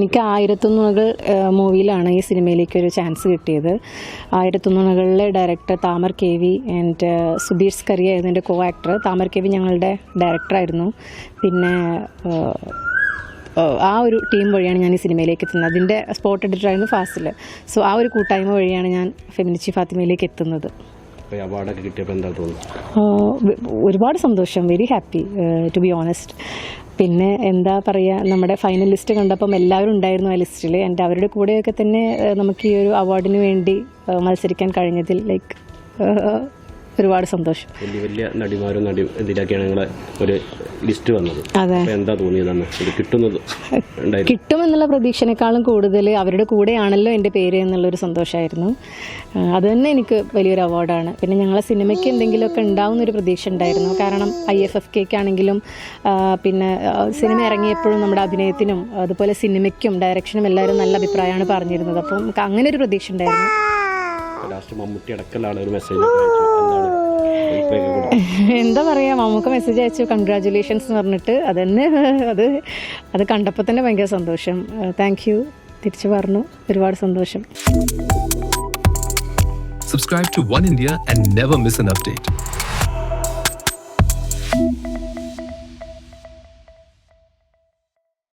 എനിക്ക് ആയിരത്തൊന്നുകൾ മൂവിയിലാണ് ഈ സിനിമയിലേക്ക് ഒരു ചാൻസ് കിട്ടിയത്. ആയിരത്തൊന്നുകളിലെ director Thamar K V and Subeer Scaria ഇതിന്റെ co actor Thamar K V ഞങ്ങളുടെ ഡയറക്ടറായിരുന്നു പിന്നെ ആ ഒരു ടീം വഴിയാണ് ഞാൻ ഈ സിനിമയിലേക്ക് എത്തുന്നത്. അതിന്റെ സ്പോട്ട് എഡിറ്ററായിരുന്നു ഫാസിൽ. സോ ആ ഒരു കൂട്ടായ്മ വഴിയാണ് ഞാൻ ഫെമിനിച്ചി ഫാത്തിമയിലേക്ക് എത്തുന്നത്. അവാർഡൊക്കെ കിട്ടിയപ്പോൾ എന്താ ഒരുപാട് സന്തോഷം. Very happy to be honest പിന്നെ എന്താ പറയുക നമ്മുടെ ഫൈനൽ ലിസ്റ്റ് കണ്ടപ്പം എല്ലാവരും ഉണ്ടായിരുന്നു ആ ലിസ്റ്റിൽ എന്റെ അവരുടെ കൂടെയൊക്കെ തന്നെ നമുക്ക് ഈ ഒരു അവാർഡിന് വേണ്ടി മത്സരിക്കാൻ കഴിഞ്ഞതിൽ ലൈക്ക് ഒരുപാട് സന്തോഷം. വലിയ വലിയ നടിമാരും നടി ഇതിലൊക്കെയാണ് നിങ്ങളെ ഒരു ലിസ്റ്റ് വന്നത്. അതെ. എന്താ തോന്നിയതാണ് ഇത് കിട്ടുന്നത് കിട്ടും കിട്ടുമെന്നുള്ള പ്രതീക്ഷനേക്കാളും കൂടുതൽ അവരുടെ കൂടെയാണല്ലോ എന്റെ പേര് എന്നുള്ളൊരു സന്തോഷമായിരുന്നു അത് തന്നെ എനിക്ക് വലിയൊരു അവാർഡാണ്. പിന്നെ ഞങ്ങളെ സിനിമയ്ക്ക് എന്തെങ്കിലുമൊക്കെ ഉണ്ടാവുന്നൊരു പ്രതീക്ഷ ഉണ്ടായിരുന്നു. കാരണം ഐ എഫ് എഫ് കെക്ക് ആണെങ്കിലും പിന്നെ സിനിമ ഇറങ്ങിയപ്പോഴും നമ്മുടെ അഭിനയത്തിനും അതുപോലെ സിനിമയ്ക്കും ഡയറക്ഷനും എല്ലാവരും നല്ല അഭിപ്രായമാണ് പറഞ്ഞിരുന്നത്. അപ്പം അങ്ങനെ ഒരു പ്രതീക്ഷ ഉണ്ടായിരുന്നു. ലാസ്റ്റ് മമ്മൂട്ടി അടക്കലാണ് ഒരു മെസ്സേജ് എന്താ പറയാ നമുക്ക് മെസ്സേജ് അയച്ചു കൺഗ്രാചുലേഷൻസ് എന്ന് പറഞ്ഞിട്ട് അതന്നെ അത് അത് കണ്ടപ്പോൾ തന്നെ ഭയങ്കര സന്തോഷം. താങ്ക് യു തിരിച്ചു പറഞ്ഞു. ഒരുപാട് സന്തോഷം. Subscribe to One India and never miss an update.